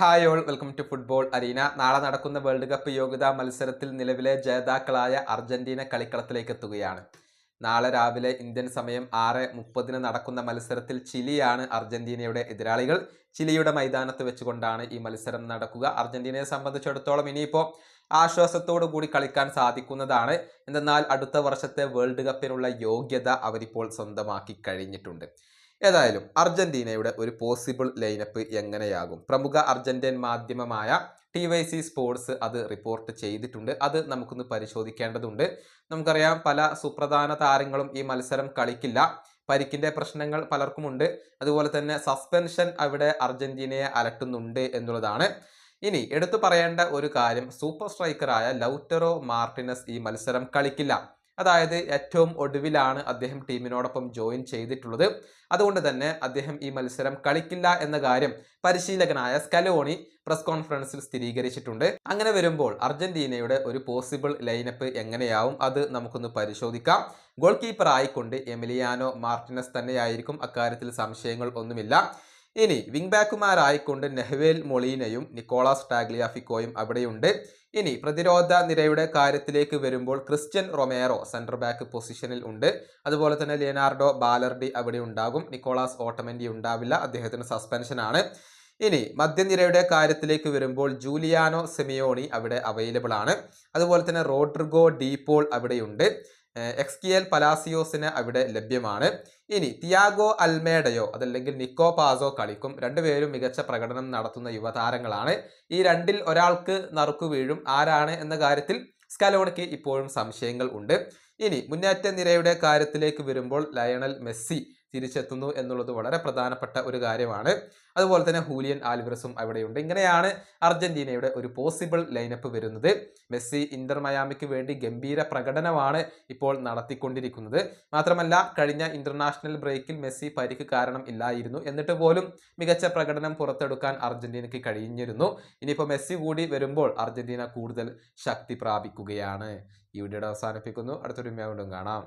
Hi all welcome to football arena. നാളെ നടക്കുന്ന world cup യോഗ്യതാ മത്സരത്തിൽ നിലവിലെ ജേതാക്കളായ അർജന്റീന കളിക്കളത്തിലേക്ക് എത്തുകയാണ്. നാളെ രാവിലെ ഇന്ത്യൻ സമയം ആറ് മുപ്പതിന് നടക്കുന്ന മത്സരത്തിൽ ചിലിയാണ് അർജന്റീനയുടെ എതിരാളികൾ. ചിലിയുടെ മൈതാനത്ത് വെച്ചുകൊണ്ടാണ് ഈ മത്സരം നടക്കുക. അർജന്റീനയെ സംബന്ധിച്ചിടത്തോളം ഇനിയിപ്പോൾ ആശ്വാസത്തോടു കൂടി കളിക്കാൻ സാധിക്കുന്നതാണ്. എന്നാൽ അടുത്ത വർഷത്തെ വേൾഡ് കപ്പിനുള്ള യോഗ്യത അവരിപ്പോൾ സ്വന്തമാക്കി കഴിഞ്ഞിട്ടുണ്ട്. ഏതായാലും അർജന്റീനയുടെ ഒരു പോസിബിൾ ലൈനപ്പ് എങ്ങനെയാകും? പ്രമുഖ അർജന്റീൻ മാധ്യമമായ ടി വൈ സി സ്പോർട്സ് അത് റിപ്പോർട്ട് ചെയ്തിട്ടുണ്ട്. അത് നമുക്കൊന്ന് പരിശോധിക്കേണ്ടതുണ്ട്. നമുക്കറിയാം പല സുപ്രധാന താരങ്ങളും ഈ മത്സരം കളിക്കില്ല. പരിക്കിന്റെ പ്രശ്നങ്ങൾ പലർക്കുമുണ്ട്. അതുപോലെ തന്നെ സസ്പെൻഷൻ അവിടെ അർജന്റീനയെ അലട്ടുന്നുണ്ട് എന്നുള്ളതാണ്. ഇനി എടുത്തു പറയേണ്ട ഒരു കാര്യം സൂപ്പർ സ്ട്രൈക്കറായ ലൗറ്ററോ മാർട്ടിനസ് ഈ മത്സരം കളിക്കില്ല. അതായത് ഏറ്റവും ഒടുവിലാണ് അദ്ദേഹം ടീമിനോടൊപ്പം ജോയിൻ ചെയ്തിട്ടുള്ളത്. അതുകൊണ്ട് തന്നെ അദ്ദേഹം ഈ മത്സരം കളിക്കില്ല എന്ന കാര്യം പരിശീലകനായ സ്കലോണി പ്രസ് കോൺഫറൻസിൽ സ്ഥിരീകരിച്ചിട്ടുണ്ട്. അങ്ങനെ വരുമ്പോൾ അർജന്റീനയുടെ ഒരു പോസിബിൾ ലൈനപ്പ് എങ്ങനെയാവും അത് നമുക്കൊന്ന് പരിശോധിക്കാം. ഗോൾ കീപ്പർ ആയിക്കൊണ്ട് എമിലിയാനോ മാർട്ടിനസ് തന്നെയായിരിക്കും അക്കാര്യത്തിൽ സംശയങ്ങൾ ഒന്നുമില്ല. ഇനി വിംഗ് ബാക്കുമാരായിക്കൊണ്ട് നെഹ്വേൽ മൊളീനയും നിക്കോളാസ് ടാഗ്ലിയാഫിക്കോയും അവിടെയുണ്ട്. ഇനി പ്രതിരോധ നിരയുടെ കാര്യത്തിലേക്ക് വരുമ്പോൾ ക്രിസ്ത്യൻ റൊമേറോ സെന്റർ ബാക്ക് പൊസിഷനിൽ ഉണ്ട്. അതുപോലെ തന്നെ ലിയനാർഡോ ബാലർഡി അവിടെ ഉണ്ടാകും നിക്കോളാസ് ഓട്ടമൻഡി ഉണ്ടാവില്ല. അദ്ദേഹത്തിന് സസ്പെൻഷനാണ് ഇനി മധ്യനിരയുടെ കാര്യത്തിലേക്ക് വരുമ്പോൾ ജൂലിയാനോ സെമിയോണി അവിടെ അവൈലബിൾ ആണ്. അതുപോലെ തന്നെ റോഡ്രിഗോ ഡീപോൾ അവിടെയുണ്ട്. എക്സ്കിയൽ പലാസിയോസിന് അവിടെ ലഭ്യമാണ്. ഇനി തിയാഗോ അൽമേഡയോ അതല്ലെങ്കിൽ നിക്കോ പാസോ കളിക്കും. രണ്ടുപേരും മികച്ച പ്രകടനം നടത്തുന്ന യുവതാരങ്ങളാണ്. ഈ രണ്ടിൽ ഒരാൾക്ക് നറുക്കു വീഴും. ആരാണ് എന്ന കാര്യത്തിൽ സ്കലോണിക്ക് ഇപ്പോഴും സംശയങ്ങൾ ഉണ്ട്. ഇനി മുന്നേറ്റ നിരയുടെ കാര്യത്തിലേക്ക് വരുമ്പോൾ ലയണൽ മെസ്സി തിരിച്ചെത്തുന്നു എന്നുള്ളത് വളരെ പ്രധാനപ്പെട്ട ഒരു കാര്യമാണ്. അതുപോലെ തന്നെ ഹൂലിയൻ ആൽവിറസും അവിടെയുണ്ട്. ഇങ്ങനെയാണ് അർജന്റീനയുടെ ഒരു പോസിബിൾ ലൈനപ്പ് വരുന്നത്. മെസ്സി ഇന്റർ മയാമിക്ക് വേണ്ടി ഗംഭീര പ്രകടനമാണ് ഇപ്പോൾ നടത്തിക്കൊണ്ടിരിക്കുന്നത്. മാത്രമല്ല കഴിഞ്ഞ ഇന്റർനാഷണൽ ബ്രേക്കിൽ മെസ്സി പരിക്ക് കാരണം ഇല്ലായിരുന്നു. എന്നിട്ട് പോലും മികച്ച പ്രകടനം പുറത്തെടുക്കാൻ അർജന്റീനയ്ക്ക് കഴിഞ്ഞിരുന്നു. ഇനിയിപ്പോൾ മെസ്സി കൂടി വരുമ്പോൾ അർജന്റീന കൂടുതൽ ശക്തി പ്രാപിക്കുകയാണ്. ഈ വീഡിയോയുടെ അവസാനിപ്പിക്കുന്നു. അടുത്തൊരു വീണ്ടും കാണാം.